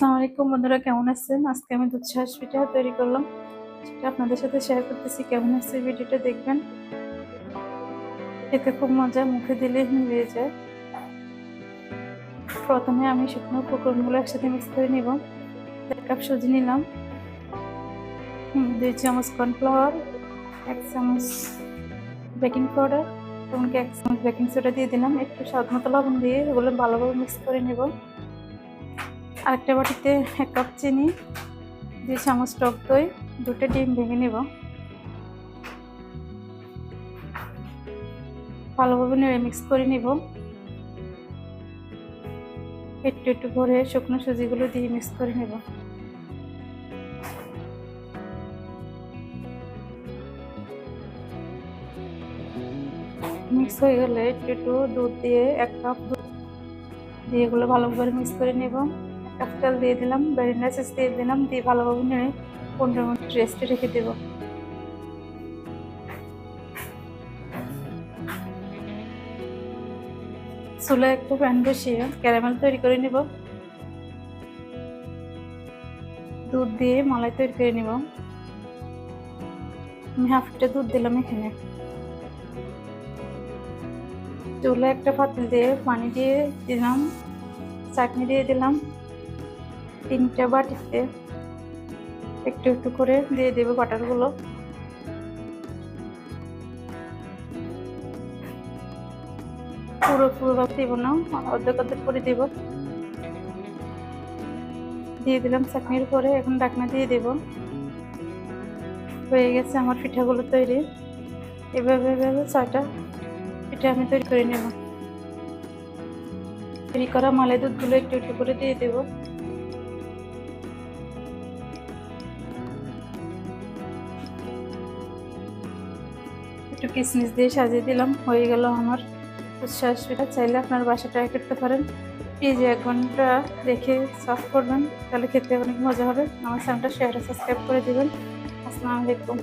আসসালামু আলাইকুম বন্ধুরা, কেমন আছেন? আজকে আমি দুধ শ্বাস পিঠা তৈরি করলাম। সেটা আপনাদের সাথে শেয়ার করতেছি, কেমন আছে ভিডিওটা দেখবেন। খেতে খুব মজা, মুখে দিলে মিলিয়ে যায়। প্রথমে আমি শুকনো উপকরণগুলো একসাথে মিক্স করে নিব। এক কাপ সুজি নিলাম। দুই চামচ কর্নফ্লাওয়ার এক চামচ বেকিং পাউডার এবং এক চামচ বেকিং সোডা দিয়ে দিলাম। একটু স্বাদ মতো লবণ দিয়ে এগুলো ভালোভাবে মিক্স করে নেব। আরেকটা বাটিতে এক কাপ চিনি, দুই চামচ টক দই, দুটো ডিম ভেঙে নেব। ভালোভাবে নেড়ে মিক্স করে নিব। একটু একটু করে শুকনো সুজিগুলো দিয়ে মিক্স করে নেব। মিক্স হয়ে গেলে একটু একটু দুধ দিয়ে এক কাপ দুধ দিয়ে এগুলো ভালো করে মিক্স করে নেব। তেল দিয়ে দিলাম এসেন্স দিয়ে দিলাম, দিয়ে ভালোভাবে নেড়ে পনেরো মিনিট রেস্টে রেখে দেব। চুলায় একটা প্যান বসিয়ে ক্যারামেল তৈরি করে নেব। দুধ দিয়ে মালাই তৈরি করে নেব। আমি হাফ লিটার দুধ দিলাম এখানে। চুলে একটা পাতিল দিয়ে পানি দিয়ে দিলাম, চাটনি দিয়ে দিলাম। তিনটা বাটিতে একটু একটু করে দিয়ে দেবো বাটারগুলো। পুরো পুরো ভাব দিব না, অর্ধেক অর্ধেক করে দিব। দিয়ে দিলাম চাটনির পরে এখন ডাকনা দিয়ে দেব। হয়ে গেছে আমার পিঠাগুলো তৈরি। এভাবে এভাবে ছয়টা পিঠা আমি তৈরি করে নেব। তৈরি করা মালাই দুধগুলো একটু একটু করে দিয়ে দেব। একটু কিসমিস দিয়ে সাজিয়ে দিলাম, হয়ে গেল আমার উচ্ছ্বাস। পিঠা চাইলে আপনার বাসা ট্রাই করতে পারেন। ফ্রিজে এক ঘণ্টা রেখে সার্ভ করবেন, তাহলে খেতে অনেক মজা হবে। আমার চ্যানেলটা শেয়ার সাবস্ক্রাইব করে দেবেন। আসসালামু আলাইকুম।